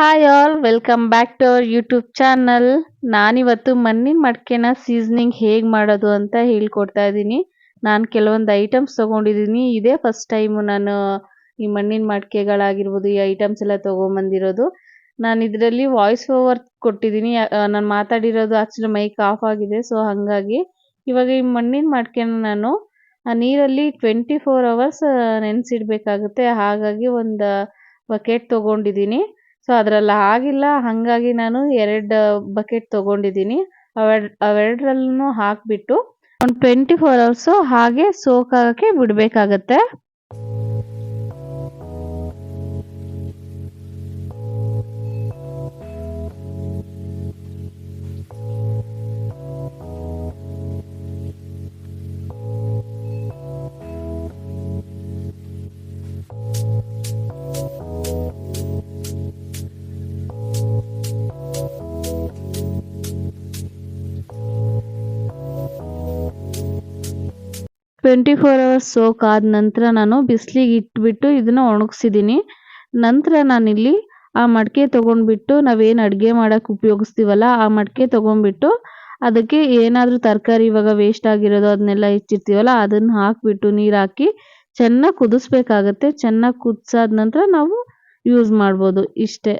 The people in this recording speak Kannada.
Hi all welcome back to our YouTube channel ನಾನಿವತ್ತು ಮಣ್ಣಿನ ಮಡಿಕೆನ ಸೀಸನಿಂಗ್ ಹೇಗೆ ಮಾಡೋದು ಅಂತ ಹೇಳ್ಕೊಡ್ತಾ ಇದ್ದೀನಿ ನಾನು ಕೆಲವೊಂದು ಐಟಮ್ಸ್ ತೊಗೊಂಡಿದ್ದೀನಿ ಇದೇ ಫಸ್ಟ್ ಟೈಮು ನಾನು ಈ ಮಣ್ಣಿನ ಮಡಿಕೆಗಳಾಗಿರ್ಬೋದು, ಈ ಐಟಮ್ಸ್ ಎಲ್ಲ ತೊಗೊಂಬಂದಿರೋದು. ನಾನು ಇದರಲ್ಲಿ ವಾಯ್ಸ್ ಓವರ್ ಕೊಟ್ಟಿದ್ದೀನಿ ನಾನು ಮಾತಾಡಿರೋದು ಆಕ್ಚುಲಿ ಮೈಕ್ ಆಫ್ ಆಗಿದೆ ಸೊ ಹಾಗಾಗಿ ಇವಾಗ ಈ ಮಣ್ಣಿನ ಮಡಿಕೆನ ನಾನು ಆ ನೀರಲ್ಲಿ ಟ್ವೆಂಟಿ ಫೋರ್ ಅವರ್ಸ್ ನೆನೆಸಿಡ್ಬೇಕಾಗುತ್ತೆ. ಹಾಗಾಗಿ ಒಂದು ಬಕೆಟ್ ತೊಗೊಂಡಿದ್ದೀನಿ ಸೊ ಅದರಲ್ಲಿ ಆಗಿಲ್ಲ ಹಾಗಾಗಿ ನಾನು ಎರಡು ಬಕೆಟ್ ತೊಗೊಂಡಿದ್ದೀನಿ. ಅವೆರಡು ಅವೆರಡರಲ್ಲೂ ಹಾಕಿಬಿಟ್ಟು ಒಂದು ಟ್ವೆಂಟಿ ಫೋರ್ ಅವರ್ಸು ಹಾಗೆ ಸೋಕ್ ಆಗೋಕ್ಕೆ ಬಿಡಬೇಕಾಗತ್ತೆ. ಟ್ವೆಂಟಿ ಫೋರ್ ಅವರ್ಸ್ ಸೋಕ್ ಆದ ನಂತರ ನಾನು ಬಿಸಿಲಿಗೆ ಇಟ್ಬಿಟ್ಟು ಇದನ್ನ ಒಣಗಿಸಿದ್ದೀನಿ ನಂತರ ನಾನಿಲ್ಲಿ ಆ ಮಡಿಕೆ ತೊಗೊಂಡ್ಬಿಟ್ಟು ನಾವೇನು ಅಡುಗೆ ಮಾಡೋಕ್ಕೆ ಉಪಯೋಗಿಸ್ತೀವಲ್ಲ ಆ ಮಡಿಕೆ ತೊಗೊಂಡ್ಬಿಟ್ಟು ಅದಕ್ಕೆ ಏನಾದರೂ ತರಕಾರಿ ಇವಾಗ ವೇಸ್ಟ್ ಆಗಿರೋದು ಅದನ್ನೆಲ್ಲ ಹೆಚ್ಚಿರ್ತೀವಲ್ಲ ಅದನ್ನು ಹಾಕಿಬಿಟ್ಟು ನೀರು ಹಾಕಿ ಚೆನ್ನಾಗಿ ಕುದಿಸ್ಬೇಕಾಗತ್ತೆ. ಚೆನ್ನಾಗಿ ಕುದಿಸಾದ ನಂತರ ನಾವು ಯೂಸ್ ಮಾಡ್ಬೋದು ಇಷ್ಟೇ.